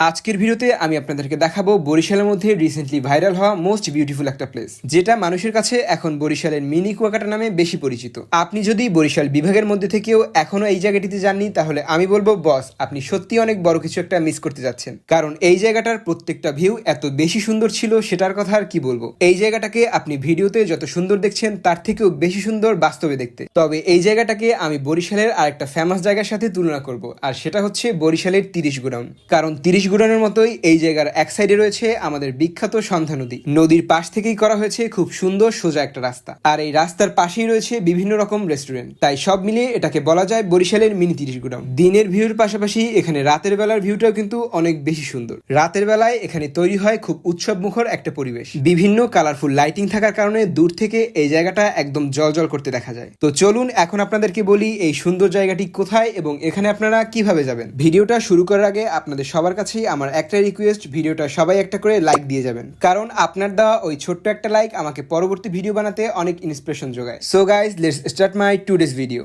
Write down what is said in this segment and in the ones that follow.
আজকের ভিডিওতে আমি আপনাদেরকে দেখাবো বরিশালের মধ্যে রিসেন্টলি ভাইরাল হওয়া মোস্ট বিউটিফুল একটা প্লেস যেটা মানুষের কাছে এখন বরিশালের মিনি কুয়াকাটা নামে বেশি পরিচিত। আপনি যদি বরিশাল বিভাগের মধ্যে থেকেও এখনও এই জায়গাটিতে যাননি, তাহলে আমি বলব বস আপনি সত্যি অনেক বড় কিছু একটা মিস করতে যাচ্ছেন। কারণ এই জায়গাটার প্রত্যেকটা ভিউ এত বেশি সুন্দর ছিল, সেটার কথা আর কি বলব? এই জায়গাটাকে আপনি ভিডিওতে যত সুন্দর দেখছেন, তার থেকেও বেশি সুন্দর বাস্তবে দেখতে। তবে এই জায়গাটাকে আমি বরিশালের আরেকটা ফেমাস জায়গার সাথে তুলনা করব, আর সেটা হচ্ছে বরিশালের তিরিশ গুডাউন। কারণ তিরিশ গুডাউনের মতোই এই জায়গার এক সাইডে রয়েছে আমাদের বিখ্যাত সন্ধ্যা নদী। নদীর পাশ থেকেই করা হয়েছে খুব সুন্দর সোজা একটা রাস্তা। আর এই রাস্তার পাশেই রয়েছে বিভিন্ন রকম রেস্টুরেন্ট তাই সব মিলিয়ে এটাকে বলা যায় বরিশালের মিনি তিরিশ গুডাউন দিনের ভিউর পাশাপাশি এখানে রাতের বেলার ভিউটাও কিন্তু অনেক বেশি সুন্দর। রাতের বেলায় এখানে তৈরি হয় খুব উৎসব মুখর একটা পরিবেশ। বিভিন্ন কালারফুল লাইটিং থাকার কারণে দূর থেকে এই জায়গাটা একদম জল করতে দেখা যায়। তো চলুন এখন আপনাদেরকে বলি এই সুন্দর জায়গাটি কোথায় এবং এখানে আপনারা কীভাবে যাবেন। ভিডিওটা শুরু করার আগে আপনাদের সবার কাছেই আমার একটা রিকোয়েস্ট ভিডিওটা সবাই একটা করে লাইক দিয়ে যাবেন। কারণ আপনার দেওয়া ওই ছোট্ট একটা লাইক আমাকে পরবর্তী ভিডিও বানাতে অনেক ইন্সপিরেশন যোগায়। So guys let's start my two days video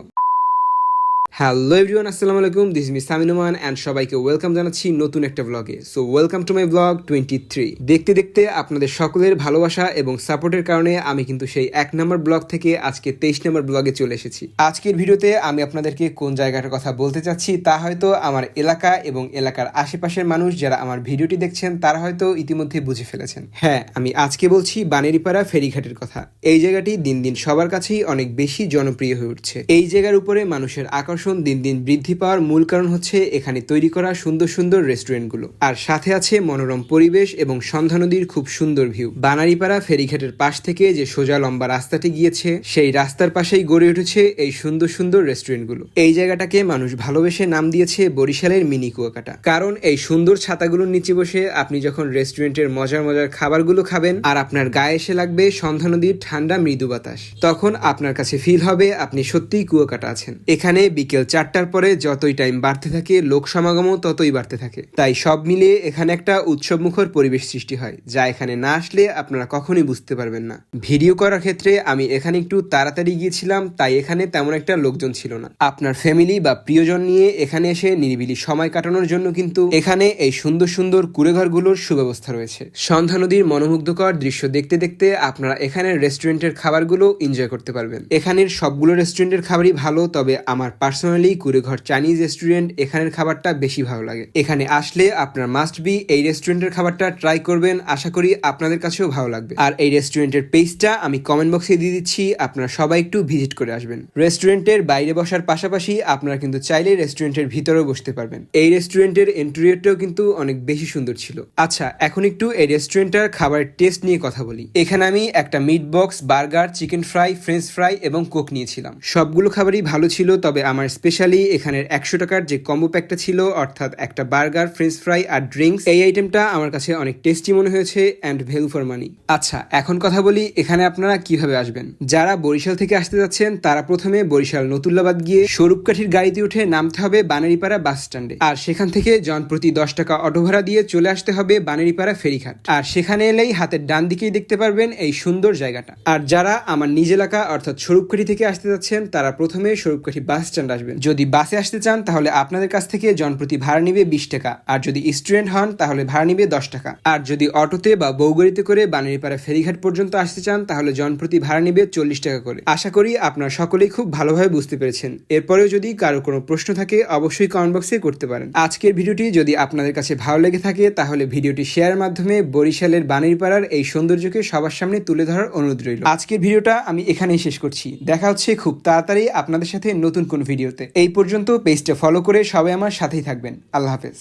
hello everyone আসসালামু আলাইকুম দিস মি সামিনুমান অ্যান্ড সবাইকে ওয়েলকাম জানাচ্ছি নতুন একটা ব্লগে so welcome to my blog twenty three দেখতে দেখতে আপনাদের সকলের ভালোবাসা এবং সাপোর্টের কারণে আমি কিন্তু সেই এক নম্বর ব্লগ থেকে আজকে তেইশ নম্বর ব্লগে চলে এসেছি। আজকের ভিডিওতে আমি আপনাদেরকে কোন জায়গাটার কথা বলতে চাচ্ছি তা হয়তো আমার এলাকা এবং এলাকার আশেপাশের মানুষ যারা আমার ভিডিওটি দেখছেন, তারা হয়তো ইতিমধ্যে বুঝে ফেলেছেন। হ্যাঁ আমি আজকে বলছি বানেরিপাড়া ফেরিঘাটের কথা। এই জায়গাটি দিন দিন সবার কাছেই অনেক বেশি জনপ্রিয় হয়ে উঠছে। এই জায়গার উপরে মানুষের আকর্ষণ দিন দিন বৃদ্ধি পাওয়ার মূল কারণ হচ্ছে এখানে তৈরি করা সুন্দর সুন্দর রেস্টুরেন্টগুলো। আর সাথে আছে মনোরম পরিবেশ এবং সন্ধ্যা নদীর খুব সুন্দর ভিউ। বানারিপাড়া ফেরিঘাটের পাশ থেকে যে সোজা লম্বা রাস্তাটি গিয়েছে, সেই রাস্তার পাশেই গড়ে উঠেছে এই সুন্দর সুন্দর রেস্টুরেন্টগুলো। এই জায়গাটাকে মানুষ ভালোবেসে নাম দিয়েছে বরিশালের মিনি কুয়াকাটা। কারণ এই সুন্দর ছাতাগুলোর নিচে বসে আপনি যখন রেস্টুরেন্টের মজার মজার খাবারগুলো খাবেন আর আপনার গায়ে এসে লাগবে সন্ধ্যা নদীর ঠান্ডা মৃদু বাতাস, তখন আপনার কাছে ফিল হবে আপনি সত্যিই কুয়াকাটা আছেন। এখানে বিকেল চারটার পরে যতই টাইম বাড়তে থাকে, লোক সমাগমও ততই বাড়তে থাকে। তাই সব মিলিয়ে এখানে একটা উৎসবমুখর পরিবেশ সৃষ্টি হয়, যা এখানে না আসলে আপনারা কখনোই বুঝতে পারবেন না। ভিডিও করার ক্ষেত্রে আমি এখানে একটু তাড়াতাড়ি গিয়েছিলাম, তাই এখানে তেমন একটা লোকজন ছিল না। আপনার ফ্যামিলি বা প্রিয়জন নিয়ে এখানে এসে নিরিবিলি সময় কাটানোর জন্য কিন্তু এখানে এই সুন্দর সুন্দর কুড়েঘরগুলোর সুব্যবস্থা রয়েছে। সন্ধ্যা নদীর মনোমুগ্ধকর দৃশ্য দেখতে দেখতে আপনারা এখানে রেস্টুরেন্টের খাবারগুলো এনজয় করতে পারবেন। এখানের সবগুলো রেস্টুরেন্টের খাবারই ভালো, তবে আমার পার্সোনালি কুড়েঘর চাইনিজ রেস্টুরেন্ট এখানের খাবারটা বেশি ভালো লাগে। এখানে আসলে আপনার মাস্ট বি এই রেস্টুরেন্টের খাবারটা ট্রাই করবেন, আশা করি আপনাদের কাছেও ভালো লাগবে। আর এই রেস্টুরেন্টের পেজটা আমি কমেন্ট বক্সে দিয়ে দিচ্ছি, আপনারা সবাই একটু ভিজিট করে আসবেন। রেস্টুরেন্টের বাইরে বসার পাশাপাশি আপনারা কিন্তু চাইলে রেস্টুরেন্টের ভিতরেও বসতে পারবেন। এই রেস্টুরেন্টের ইন্টেরিয়রটাও কিন্তু অনেক বেশি সুন্দর ছিল। আচ্ছা এখন একটু এই রেস্টুরেন্টের খাবারের টেস্ট নিয়ে কথা বলি। এখানে আমি একটা meat box burger chicken fry french fry এবং কোক নিয়েছিলাম। সবগুলো খাবারই ভালো ছিল, তবে আমার স্পেশালি এখানের একশো টাকার যে কম্বো প্যাকটা ছিল, অর্থাৎ একটা বার্গার ফ্রেঞ্চ ফ্রাই আর ড্রিঙ্কস এই আইটেমটা আমার কাছে অনেক টেস্টি মনে হয়েছে অ্যান্ড ভ্যালু ফর মানি আচ্ছা এখন কথা বলি এখানে আপনারা কীভাবে আসবেন? যারা বরিশাল থেকে আসতে যাচ্ছেন, তারা প্রথমে বরিশাল নতুল্লাবাদ গিয়ে স্বরূপকাঠির গাড়িতে উঠে নামতে হবে বানারিপাড়া বাস স্ট্যান্ডে আর সেখান থেকে জন প্রতি দশ টাকা অটো ভাড়া দিয়ে চলে আসতে হবে বানারিপাড়া ফেরিঘাট। আর সেখানে এলেই হাতের ডান দিকেই দেখতে পারবেন এই সুন্দর জায়গাটা। আর যারা আমার নিজ এলাকা, অর্থাৎ স্বরূপকাঠি থেকে আসতে যাচ্ছেন, তারা প্রথমে স্বরূপকাঠি বাস স্ট্যান্ড যদি বাসে আসতে চান, তাহলে আপনাদের কাছ থেকে জনপ্রতি ভাড়া নিবে বিশ টাকা। আর যদি স্টুডেন্ট হন, তাহলে ভাড়া নিবে দশ টাকা। আর যদি অটোতে বা বৌগড়িতে করে বানারিপাড়া ফেরিঘাট পর্যন্ত আসতে চান, তাহলে জনপ্রতি ভাড়া নিবে চল্লিশ টাকা করে। আশা করি আপনারা সকলেই খুব ভালোভাবে বুঝতে পেরেছেন। এরপরেও যদি কারও কোনো প্রশ্ন থাকে, অবশ্যই কমেন্ট বক্সে করতে পারেন। আজকের ভিডিওটি যদি আপনাদের কাছে ভালো লেগে থাকে, তাহলে ভিডিওটি শেয়ারের মাধ্যমে বরিশালের বানারিপাড়ার এই সৌন্দর্যকে সবার সামনে তুলে ধরার অনুরোধ রইল। আজকের ভিডিওটা আমি এখানেই শেষ করছি। দেখা হচ্ছে খুব তাড়াতাড়ি আপনাদের সাথে নতুন কোন ভিডিওতে। এই পর্যন্ত পেজটা ফলো করে সবাই আমার সাথেই থাকবেন। আল্লাহ হাফেজ।